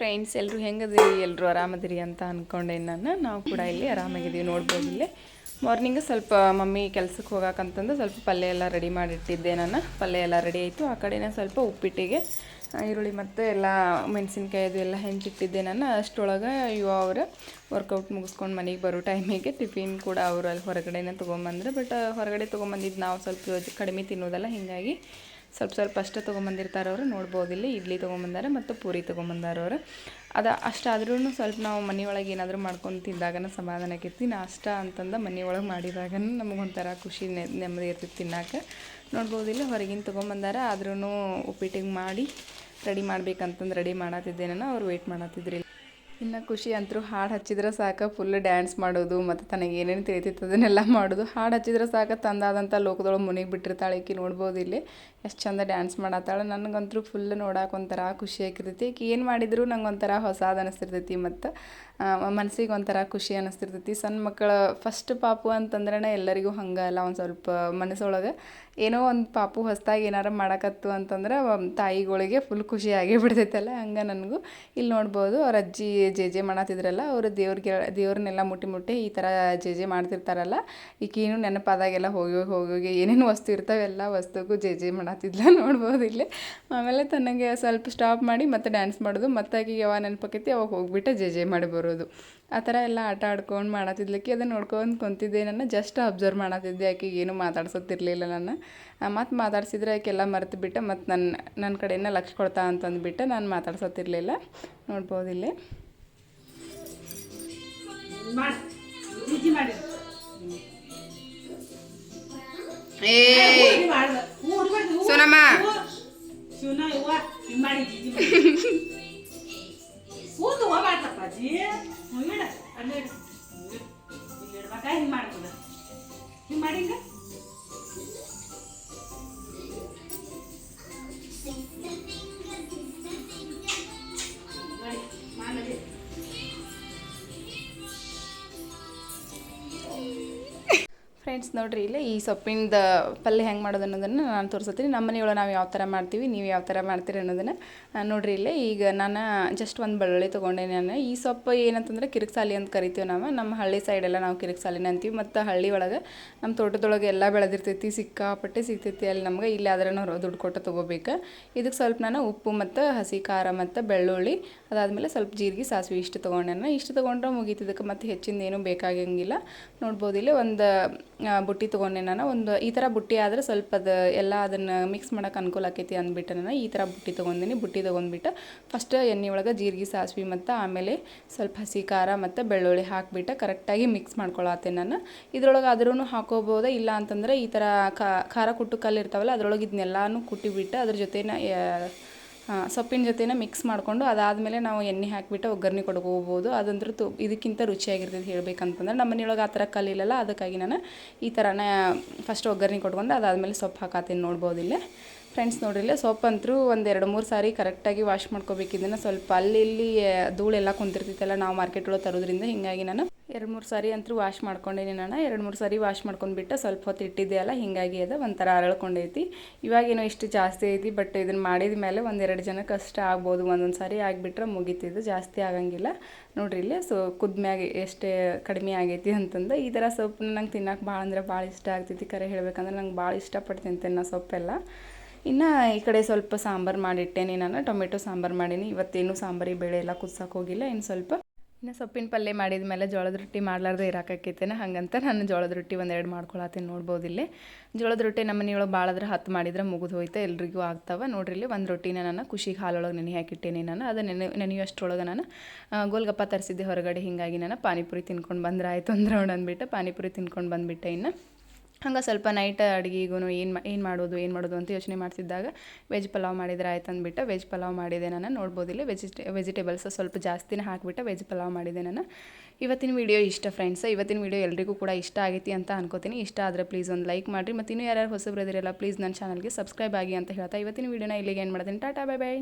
Friends ಎಲ್ಲರೂ ಹೆಂಗದಿರಿ? ಎಲ್ಲರೂ ಆರಾಮದಿರಿ ಅಂತ ಅಂದ್ಕೊಂಡೆ ನಾನು. ನಾವು ಕೂಡ ಇಲ್ಲಿ ಆರಾಮಾಗಿದ್ದೀವಿ, ನೋಡ್ಬೋದು ಇಲ್ಲಿ. ಮಾರ್ನಿಂಗ್ ಸ್ವಲ್ಪ ಮಮ್ಮಿ ಕೆಲ್ಸಕ್ಕೆ ಹೋಗಕ್ಕಂತಂದು ಸ್ವಲ್ಪ ಪಲ್ಯ ಎಲ್ಲ ರೆಡಿ ಮಾಡಿಟ್ಟಿದ್ದೆ ನಾನು. ಪಲ್ಯ ಎಲ್ಲ ರೆಡಿ ಆಯಿತು. ಆ ಕಡೆನೇ ಸ್ವಲ್ಪ ಉಪ್ಪಿಟ್ಟಿಗೆ ಈರುಳ್ಳಿ ಮತ್ತು ಎಲ್ಲ ಮೆಣಸಿನ್ಕಾಯಿ ಅದು ಎಲ್ಲ ಹೆಂಚಿಟ್ಟಿದ್ದೆ ನಾನು. ಅಷ್ಟೊಳಗೆ ಇವ ಅವರು ವರ್ಕೌಟ್ ಮುಗಿಸ್ಕೊಂಡು ಮನೆಗೆ ಬರೋ ಟೈಮಿಗೆ ಟಿಫಿನ್ ಕೂಡ ಅವರು ಅಲ್ಲಿ ಹೊರಗಡೆನೇ ತೊಗೊಂಬಂದ್ರೆ. ಬಟ್ ಹೊರಗಡೆ ತೊಗೊಂಬಂದಿದ್ದು ನಾವು ಸ್ವಲ್ಪ ಕಡಿಮೆ ತಿನ್ನೋದಲ್ಲ, ಹೀಗಾಗಿ ಸ್ವಲ್ಪ ಸ್ವಲ್ಪ ಅಷ್ಟೇ ತೊಗೊಂಬಂದಿರ್ತಾರೆ ಅವರು. ನೋಡ್ಬೋದು ಇಲ್ಲಿ ಇಡ್ಲಿ ತೊಗೊಂಬಂದಾರೆ ಮತ್ತು ಪೂರಿ ತೊಗೊಂಬಂದಾರ ಅವರು. ಅದು ಅಷ್ಟಾದ್ರೂ ಸ್ವಲ್ಪ ನಾವು ಮನೆಯೊಳಗೆ ಏನಾದರೂ ಮಾಡ್ಕೊಂಡು ತಿಂದಾಗನ ಸಮಾಧಾನ ಆಕೈತಿ. ನಾಷ್ಟ ಅಂತಂದು ಮನೆಯೊಳಗೆ ಮಾಡಿದಾಗ ನಮಗೊಂಥರ ಖುಷಿ ನೆಮ್ಮದಿ ಇರ್ತಿತ್ತು ತಿನ್ನೋಕೆ. ನೋಡ್ಬೋದು ಇಲ್ಲಿ ಹೊರಗಿನ ತೊಗೊಂಬಂದಾರ. ಆದ್ರೂ ಉಪ್ಪಿಟ್ಟಿಗೆ ಮಾಡಿ ರೆಡಿ ಮಾಡ್ಬೇಕಂತಂದು ರೆಡಿ ಮಾಡತ್ತಿದ್ದೆ ನಾನು ಅವ್ರು ವೆಯ್ಟ್ ಮಾಡತ್ತಿದ್ರಿ ಇನ್ನು ಖುಷಿ ಅಂತರೂ ಹಾಡು ಹಚ್ಚಿದ್ರೆ ಸಾಕು ಫುಲ್ ಡ್ಯಾನ್ಸ್ ಮಾಡೋದು, ಮತ್ತು ತನಗೆ ಏನೇನು ತಿಳಿತಿತ್ತು ಅದನ್ನೆಲ್ಲ ಮಾಡೋದು. ಹಾಡು ಹಚ್ಚಿದ್ರೆ ಸಾಕು ತಂದಾದಂಥ ಲೋಕದೊಳಗೆ ಮುನಿಗೆ ಬಿಟ್ಟಿರ್ತಾಳೆ ಈಕಿ ನೋಡ್ಬೋದು ಇಲ್ಲಿ. ಎಷ್ಟು ಚಂದ ಡ್ಯಾನ್ಸ್ ಮಾಡತ್ತಾಳೆ ನನಗಂತರೂ ಫುಲ್ ನೋಡಕ್ಕೆ ಒಂಥರ ಖುಷಿ ಆಗಿರ್ತೈತಿ ಈಕಿ ಏನು ಮಾಡಿದ್ರು ನಂಗೆ ಒಂಥರ ಹೊಸದು ಅನಿಸ್ತಿರ್ತೈತಿ ಮತ್ತು. ಮನಸ್ಸಿಗೆ ಒಂಥರ ಖುಷಿ ಅನ್ನಿಸ್ತಿರ್ತೈತಿ. ಸಣ್ಣ ಮಕ್ಕಳ ಫಸ್ಟ್ ಪಾಪು ಅಂತಂದ್ರೆ ಎಲ್ಲರಿಗೂ ಹಂಗೆ ಅಲ್ಲ, ಒಂದು ಸ್ವಲ್ಪ ಮನಸ್ಸೊಳಗೆ. ಏನೋ ಒಂದು ಪಾಪು ಹೊಸ್ದಾಗಿ ಏನಾರು ಮಾಡಕತ್ತು ಅಂತಂದ್ರೆ ತಾಯಿಗಳಿಗೆ ಫುಲ್ ಖುಷಿ ಆಗೇ ಬಿಡ್ತೈತಲ್ಲ ಹಂಗೆ ನನಗೂ. ಇಲ್ಲಿ ನೋಡ್ಬೋದು, ಅವ್ರ ಅಜ್ಜಿ ಜೆ ಜೆ ಮಾಡತ್ತಿದ್ರಲ್ಲ ಅವರು ದೇವ್ರಿಗೆ ದೇವ್ರನ್ನೆಲ್ಲ ಮುಟ್ಟಿ ಮುಟ್ಟಿ ಈ ಥರ ಜೆ ಜೆ ಮಾಡ್ತಿರ್ತಾರಲ್ಲ, ಈಕೇನು ನೆನಪಾದಾಗೆಲ್ಲ ಹೋಗಿ ಹೋಗಿ ಹೋಗಿ ಹೋಗಿ ಏನೇನು ವಸ್ತು ಇರ್ತಾವೆ ಎಲ್ಲ ವಸ್ತುಗೂ ಜೆ ಜೆ ಮಾಡತ್ತಿದ್ಲ ನೋಡ್ಬೋದು ಇಲ್ಲಿ. ಆಮೇಲೆ ತನಗೆ ಸ್ವಲ್ಪ ಸ್ಟಾಪ್ ಮಾಡಿ ಮತ್ತೆ ಡ್ಯಾನ್ಸ್ ಮಾಡೋದು ಮತ್ತೆ ಆಗಿ ಯಾವಾಗ ನೆನಪಾಕೈತಿ, ಅವಾಗ ಹೋಗ್ಬಿಟ್ಟು ಜೆ ಜೆ ಮಾಡಿ ಬರೋದು ಆ ಥರ ಎಲ್ಲ ಆಟ ಆಡ್ಕೊಂಡು ಮಾಡತ್ತಿದ್ಲಿಕ್ಕೆ ಅದನ್ನು ನೋಡ್ಕೊಂಡು ಕುಂತಿದ್ದೆ ನಾನು ಜಸ್ಟ್ ಅಬ್ಸರ್ವ್ ಮಾಡತ್ತಿದ್ದೆ ಆಕೆಗೆ ಏನು ಮಾತಾಡ್ಸೋತಿರ್ಲಿಲ್ಲ ನಾನು ಮತ್ತು ಮಾತಾಡ್ಸಿದ್ರೆ ಆಕೆಲ್ಲ ಮರೆತು ಬಿಟ್ಟು ಮತ್ತು ನನ್ನ ನನ್ನ ಕಡೆಯಿಂದ ಲಕ್ಷ ಕೊಡ್ತಾ ಅಂತಂದ್ಬಿಟ್ಟು ನಾನು ಮಾತಾಡ್ಸೋತಿರ್ಲಿಲ್ಲ ನೋಡ್ಬೋದು ಇಲ್ಲಿ. ಸೋನಮ್ಮ ತಗೋಬಾರ್ದಪ್ಪ ಅಜ್ಜಿ ಫ್ರೆಂಡ್ಸ್ ನೋಡ್ರಿ ಇಲ್ಲೇ ಈ ಸೊಪ್ಪಿಂದ ಪಲ್ಯ ಹೆಂಗೆ ಮಾಡೋದು ಅನ್ನೋದನ್ನು ನಾನು ತೋರಿಸ್ತೀನಿ ನಮ್ಮ ಮನೆಯೊಳಗೆ ನಾವು ಯಾವ ಥರ ಮಾಡ್ತೀವಿ, ನೀವು ಯಾವ ಥರ ಮಾಡ್ತೀರಿ ಅನ್ನೋದನ್ನು ನೋಡಿರಿ ಇಲ್ಲ. ಈಗ ನಾನು ಜಸ್ಟ್ ಒಂದು ಬೆಳ್ಳುಳ್ಳಿ ತೊಗೊಂಡೆ ನಾನು. ಈ ಸೊಪ್ಪು ಏನಂತಂದ್ರೆ ಕಿರಿಕ್ಸಾಲಿ ಅಂತ ಕರಿತೀವಿ ನಾವು. ನಮ್ಮ ಹಳ್ಳಿ ಸೈಡೆಲ್ಲ ನಾವು ಕಿರಿಕ್ಸಾಲಿನ ಅಂತೀವಿ. ಮತ್ತು ಹಳ್ಳಿ ಒಳಗೆ ನಮ್ಮ ತೋಟದೊಳಗೆ ಎಲ್ಲ ಬೆಳೆದಿರ್ತೈತಿ, ಸಿಕ್ಕಾಪಟ್ಟೆ ಸಿಗ್ತೈತಿ. ಅಲ್ಲಿ ನಮ್ಗೆ ಇಲ್ಲಿ ಆದ್ರೆ ನಾವು ದುಡ್ಡು ಕೊಟ್ಟು ತೊಗೋಬೇಕು. ಇದಕ್ಕೆ ಸ್ವಲ್ಪ ನಾನು ಉಪ್ಪು ಮತ್ತು ಹಸಿ ಖಾರ ಮತ್ತು ಬೆಳ್ಳುಳ್ಳಿ, ಅದಾದಮೇಲೆ ಸ್ವಲ್ಪ ಜೀರಿಗೆ ಸಾಸಿವೆ ಇಷ್ಟು ತೊಗೊಂಡೆ ನಾನು. ಇಷ್ಟು ತೊಗೊಂಡ್ರೆ ಮುಗೀತಿದ್ದಕ್ಕೆ ಮತ್ತು ಹೆಚ್ಚಿಂದ ಏನೂ ಬೇಕಾಗಂಗಿಲ್ಲ. ನೋಡ್ಬೋದು ಇಲ್ಲಿ ಒಂದು ಬುಟ್ಟಿ ತೊಗೊಂಡೆ ನಾನು. ಒಂದು ಈ ಥರ ಬುಟ್ಟಿ ಆದರೆ ಸ್ವಲ್ಪ ಅದು ಎಲ್ಲ ಅದನ್ನು ಮಿಕ್ಸ್ ಮಾಡೋಕೆ ಅನುಕೂಲ ಆಕೈತಿ ಅಂದ್ಬಿಟ್ಟು ನಾನು ಈ ಥರ ಬುಟ್ಟಿ ತೊಗೊಂಡಿನಿ. ಬುಟ್ಟಿ ತೊಗೊಂಡ್ಬಿಟ್ಟು ಫಸ್ಟ್ ಎಣ್ಣೆ ಒಳಗೆ ಜೀರಿಗೆ, ಸಾಸಿವೆ ಮತ್ತು ಆಮೇಲೆ ಸ್ವಲ್ಪ ಹಸಿ ಖಾರ ಮತ್ತು ಬೆಳ್ಳುಳ್ಳಿ ಹಾಕಿಬಿಟ್ಟು ಕರೆಕ್ಟಾಗಿ ಮಿಕ್ಸ್ ಮಾಡ್ಕೊಳತ್ತೆ ನಾನು. ಇದ್ರೊಳಗೆ ಆದ್ರೂ ಹಾಕೋಬೋದ ಇಲ್ಲ ಅಂತಂದ್ರೆ ಈ ಥರ ಖಾರ ಕುಟ್ಟು ಕಲ್ಲು ಇರ್ತಾವಲ್ಲ, ಅದ್ರೊಳಗೆ ಇದನ್ನೆಲ್ಲನೂ ಕುಟ್ಟಿಬಿಟ್ಟು ಅದ್ರ ಜೊತೆನ ಸೊಪ್ಪಿನ ಜೊತೆನ ಮಿಕ್ಸ್ ಮಾಡಿಕೊಂಡು ಅದಾದಮೇಲೆ ನಾವು ಎಣ್ಣೆ ಹಾಕಿಬಿಟ್ಟು ಒಗ್ಗರಣೆ ಕೊಡ್ಕೋಬೋದು ಅದಂದ್ರೆ ತು, ಇದಕ್ಕಿಂತ ರುಚಿಯಾಗಿರ್ತೈತೆ ಹೇಳ್ಬೇಕಂತಂದ್ರೆ. ನಮ್ಮ ಮನೆಯೊಳಗೆ ಆ ಥರ ಕಲೀಲಲ್ಲ ಅದಕ್ಕಾಗಿ ನಾನು ಈ ಥರನೇ ಫಸ್ಟ್ ಒಗ್ಗರಣೆ ಕೊಟ್ಕೊಂಡು ಅದಾದಮೇಲೆ ಸೊಪ್ಪು ಹಾಕತ್ತೀನಿ ನೋಡ್ಬೋದು ಇಲ್ಲೇ ಫ್ರೆಂಡ್ಸ್ ನೋಡ್ರಿಲ್ಲ, ಸೋಪ್ ಅಂತೂ ಒಂದು ಎರಡು ಮೂರು ಸಾರಿ ಕರೆಕ್ಟಾಗಿ ವಾಶ್ ಮಾಡ್ಕೋಬೇಕು ಇದನ್ನು ಸ್ವಲ್ಪ ಅಲ್ಲಿ ಇಲ್ಲಿ ಧೂಳೆಲ್ಲ ಕುಂತಿರ್ತೈತಲ್ಲ ನಾವು ಮಾರ್ಕೆಟ್ ಒಳಗೆ ತರೋದ್ರಿಂದ ಹಿಂಗಾಗಿ ನಾನು ಎರಡು ಮೂರು ಸಾರಿ ಅಂತೂ ವಾಶ್ ಮಾಡ್ಕೊಂಡೇನಿ ನಾನು. ಎರಡು ಮೂರು ಸಾರಿ ವಾಶ್ ಮಾಡ್ಕೊಂಡ್ಬಿಟ್ಟು ಸ್ವಲ್ಪ ಹೊತ್ತು ಇಟ್ಟಿದ್ದೆ ಅಲ್ಲ, ಹಿಂಗಾಗಿ ಅದು ಒಂಥರ ಅರಳ್ಕೊಂಡೈತಿ. ಇವಾಗೇನೋ ಇಷ್ಟು ಜಾಸ್ತಿ ಐತಿ, ಬಟ್ ಇದನ್ನು ಮಾಡಿದ ಮೇಲೆ ಒಂದೆರಡು ಜನಕ್ಕೆ ಕಷ್ಟ ಆಗ್ಬೋದು, ಒಂದೊಂದು ಸಾರಿ ಆಗಿಬಿಟ್ರೆ ಮುಗೀತಿದ್ದು ಜಾಸ್ತಿ ಆಗಂಗಿಲ್ಲ. ನೋಡ್ರಿ ಇಲ್ಲೇ ಸೊ ಕುದ್ಮ್ಯಾಗ ಎಷ್ಟೇ ಕಡಿಮೆ ಆಗೈತಿ ಅಂತಂದು, ಈ ಥರ ಸೊಪ್ಪು ನಂಗೆ ತಿನ್ನಕ್ಕೆ ಭಾಳ ಅಂದ್ರೆ ಭಾಳ ಇಷ್ಟ ಆಗ್ತೈತಿ. ಕರೆ ಹೇಳ್ಬೇಕಂದ್ರೆ ನಂಗೆ ಭಾಳ ಇಷ್ಟಪಟ್ಟು ತಿಂತೇನೆ ನಾ ಸೊಪ್ಪೆಲ್ಲ. ಇನ್ನು ಈ ಕಡೆ ಸ್ವಲ್ಪ ಸಾಂಬಾರು ಮಾಡಿಟ್ಟೇನಿ ನಾನು. ಟೊಮೆಟೊ ಸಾಂಬಾರು ಮಾಡೀನಿ. ಇವತ್ತೇನು ಸಾಂಬಾರಿ ಬೇಳೆ ಎಲ್ಲ ಕುದ್ಸಕ್ಕೆ ಹೋಗಿಲ್ಲ, ಇನ್ನು ಸ್ವಲ್ಪ. ಇನ್ನು ಸೊಪ್ಪಿನ ಪಲ್ಯ ಮಾಡಿದ ಮೇಲೆ ಜೋಳದ ರೊಟ್ಟಿ ಮಾಡ್ಲಾರ್ದೆ ಇರಾಕಿತ್ತೇನೆ ಹಾಗಂತ ನಾನು ಜೋಳದ ರೊಟ್ಟಿ ಒಂದೆರಡು ಮಾಡ್ಕೊಳತ್ತೀನಿ ನೋಡ್ಬೋದು ಇಲ್ಲಿ ಜೋಳದ ರೊಟ್ಟಿ ನಮ್ಮ ಮನೆಯೊಳಗೆ ಭಾಳದ್ರೆ ಹತ್ತು ಮಾಡಿದ್ರೆ ಮುಗಿದು ಹೋಯ್ತು, ಎಲ್ರಿಗೂ ಆಗ್ತಾವೆ. ನೋಡ್ರಿ ಇಲ್ಲಿ ಒಂದು ರೊಟ್ಟಿನ ನಾನು ಖುಷಿಗೆ ಹಾಲೊಳಗೆ ನೆನೆ ಹಾಕಿಟ್ಟೇನಿ ನಾನು. ಅದು ನೆನೆ ನೆನೆಯುವಷ್ಟರೊಳಗೆ ನಾನು ಗೋಲ್ಗಪ್ಪ ತರಿಸಿದ್ದೆ ಹೊರಗಡೆ, ಹೀಗಾಗಿ ನಾನು ಪಾನಿಪುರಿ ತಿನ್ಕೊಂಡು ಬಂದ್ರೆ ಆಯಿತು ಅಂದ್ರೆ ಅಂದ್ಬಿಟ್ಟು ಪಾನಿಪುರಿ ತಿನ್ಕೊಂಡು ಬಂದುಬಿಟ್ಟೆ ಇನ್ನು. ಹಂಗೆ ಸ್ವಲ್ಪ ನೈಟ್ ಅಡುಗೆಗೂ ಏನು ಏನು ಮಾಡೋದು ಏನು ಮಾಡೋದು ಅಂತ ಯೋಚನೆ ಮಾಡ್ತಿದ್ದಾಗ ವೆಜ್ ಪಲಾವ್ ಮಾಡಿದ್ರೆ ಆಯ್ತು ಅಂದ್ಬಿಟ್ಟು ವೆಜ್ ಪಲಾವ್ ಮಾಡಿದೆ ನಾನು ನೋಡ್ಬೋದಿಲ್ಲ ವೆಜಿಟೇ ವೆಜಿಟೇಬಲ್ಸ್ ಸ್ವಲ್ಪ ಜಾಸ್ತಿನೇ ಹಾಕಿಬಿಟ್ಟು ವೆಜ್ ಪಲಾವ್ ಮಾಡಿದೆ ನಾನು. ಇವತ್ತಿನ ವಿಡಿಯೋ ಇಷ್ಟ ಫ್ರೆಂಡ್ಸ್ ಇವತ್ತಿನ ವಿಡಿಯೋ ಎಲ್ರಿಗೂ ಕೂಡ ಇಷ್ಟ ಆಗೈತಿ ಅಂತ ಅನ್ಕೋತೀನಿ. ಇಷ್ಟ ಆದರೆ ಪ್ಲೀಸ್ ಒಂದು ಲೈಕ್ ಮಾಡಿರಿ. ಮತ್ತು ಇನ್ನೂ ಯಾರ್ಯಾರು ಹೊಸಬ್ರು ಇದ್ದೀರಲ್ಲ ಪ್ಲೀಸ್ ನನ್ನ ಚಾನಲ್ಗೆ ಸಬ್ಸ್ಕ್ರೈಬ್ ಆಗಿ ಅಂತ ಹೇಳ್ತಾ ಇವತ್ತಿನ ವೀಡಿಯೋನ ಇಲ್ಲಿಗೆ ಏನು ಮಾಡ್ತೀನಿ. Tata bye bye